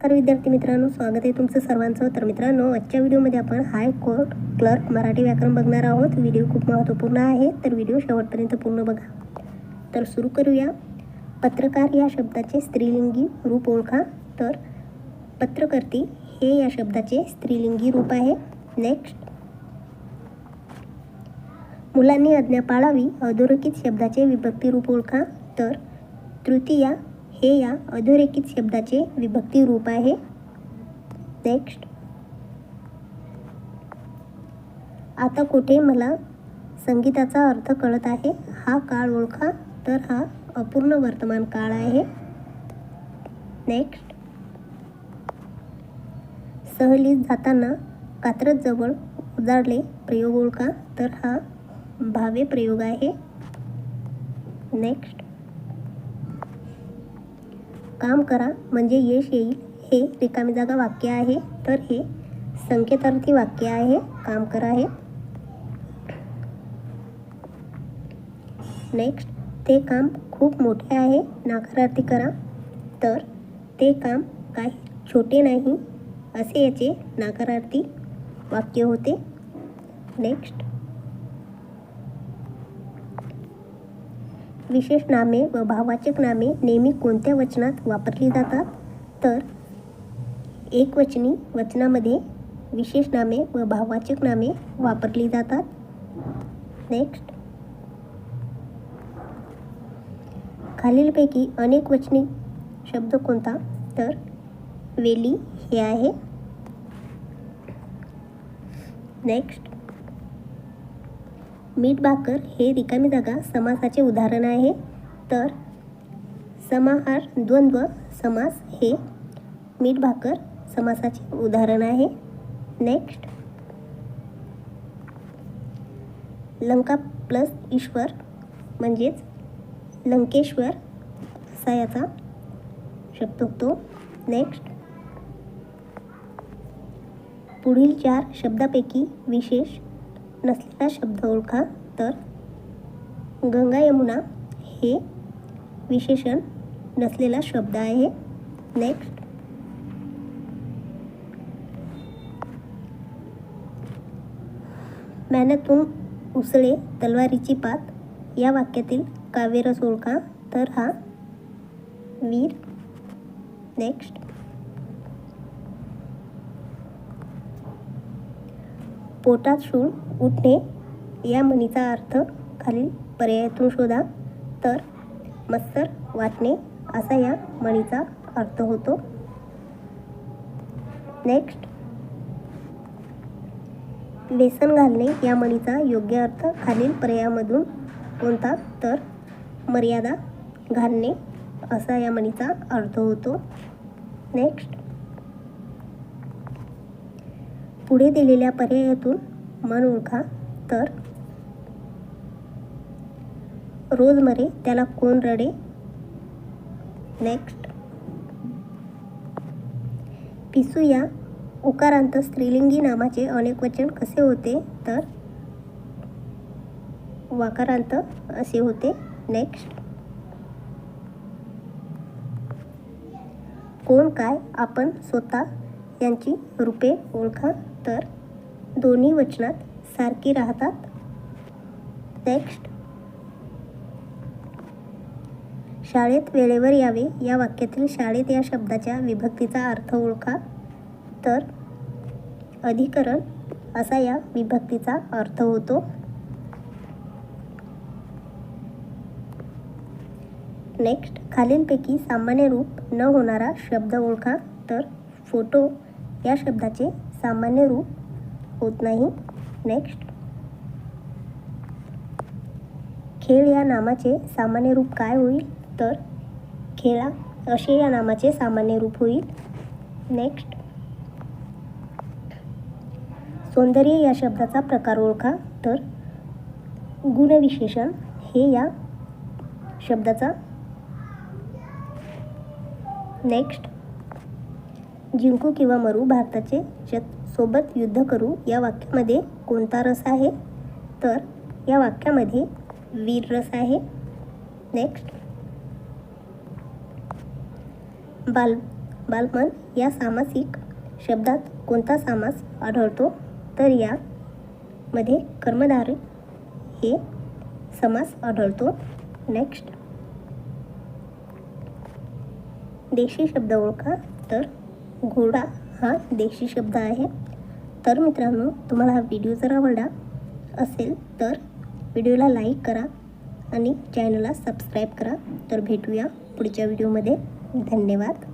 तर विद्यार्थी मित्रांनो स्वागत आहे तुमचं सर्वांचं. तर मित्रांनो आजच्या व्हिडिओमध्ये आपण हाय कोर्ट क्लर्क मराठी व्याकरण बघणार आहोत. व्हिडिओ खूप महत्त्वपूर्ण आहे तर व्हिडिओ शेवटपर्यंत पूर्ण बघा. तर सुरू करूया. पत्रकार या शब्दाचे स्त्रीलिंगी रूप ओळखा. तर पत्रकर्ती हे या शब्दाचे स्त्रीलिंगी रूप आहे. नेक्स्ट मुलांनी आज्ञा पाळावी अधोरेखित शब्दाचे विभक्ती रूप ओळखा. तर तृतीया हे या अधोरेखित शब्दाचे विभक्ती रूप आहे. नेक्स्ट आता कुठे मला संगीताचा अर्थ कळत आहे? हा काळ ओळखा तर हा अपूर्ण वर्तमान काळ आहे. नेक्स्ट सहलीत जाताना कात्रज जवळ उजाडले प्रयोग ओळखा तर हा भावे प्रयोग आहे. नेक्स्ट काम करा म्हणजे यश येईल. हे रिकामी जागा वाक्य आहे. तर हे संकेतार्थी वाक्य आहे. काम करा हे. नेक्स्ट ते काम खूप मोठे आहे. नाकारार्थी करा. तर ते काम काही छोटे नाही असे याचे नाकारार्थी वाक्य होते. नेक्स्ट विशेष नामे व भाववाचक नामे नेहमी कोणत्या वचनात वापरली जातात? तर एकवचनी वचनामध्ये विशेष नामे व भाववाचक नामे वापरली जातात. नेक्स्ट खालीलपैकी अनेक वचनी शब्द कोणता? तर वेली हे आहे. नेक्स्ट मीठ भाकर हे रिकामी जागा समासाचे उदाहरण आहे. तर समाहार द्वंद्व समास हे मीठ भाकर समासाचे उदाहरण आहे. नेक्स्ट. लंका प्लस ईश्वर म्हणजेच लंकेश्वर असा याचा शब्द होतो नेक्स्ट. पुढील चार शब्दापैकी विशेष नसलेला शब्द ओळखा. तर गंगा यमुना हे विशेषण नसलेला शब्द आहे. नेक्स्ट मॅनातून उसळे तलवारीची पात. या वाक्यातील काव्यरस ओळखा. तर हा वीर. नेक्स्ट पोटात सूळ उठणे या म्हणीचा अर्थ खालील पर्यायातून शोधा. तर मत्सर वाटणे असा या म्हणीचा अर्थ होतो. नेक्स्ट व्यसन घालणे या म्हणीचा योग्य अर्थ खालील पर्यायामधून कोणता? तर मर्यादा घालणे असा या म्हणीचा अर्थ होतो. नेक्स्ट पुढे दिलेल्या पर्यायातून मन ओळखा तर? रोज मरे त्याला कोण रडे? नेक्स्ट पिसू या उकारांत स्त्रीलिंगी नामाचे अनेक वचन कसे होते तर? वाकारांत असे होते. नेक्स्ट कोण काय आपण स्वतः यांची रूपे ओळखा. तर दोन्ही वचनात सारखी राहतात. नेक्स्ट शाळेत वेळेवर यावे या वाक्यातील शाळेत या शब्दाच्या विभक्तीचा अर्थ ओळखा. तर अधिकरण असा या विभक्तीचा अर्थ होतो. नेक्स्ट खालीलपैकी सामान्य रूप न होणारा शब्द ओळखा. तर फोटो या शब्दाचे सामान्य रूप होत नाही. नेक्स्ट खेळ या नामाचे सामान्य रूप काय होईल? तर खेळा असे या नामाचे सामान्य रूप होईल. नेक्स्ट सौंदर्य या शब्दाचा प्रकार ओळखा. तर गुणविशेषण हे या शब्दाचा. नेक्स्ट जिंकू किंवा मरू भारताचे जग सोबत युद्ध करू या वाक्यामध्ये कोणता रस आहे? तर या वाक्यामध्ये वीर रस आहे. नेक्स्ट बाल बालमन या सामासिक शब्दात कोणता समास आढळतो? तर या मध्ये कर्मधारय हे समास आढळतो. नेक्स्ट देशी शब्द ओळखा तर घोडा हा देशी शब्द आहे. तर मित्रांनो तुम्हाला हा व्हिडिओ जर आवडला असेल तर व्हिडिओला लाईक करा आणि चॅनलला सबस्क्राईब करा. तर भेटूया पुढच्या व्हिडिओमध्ये धन्यवाद.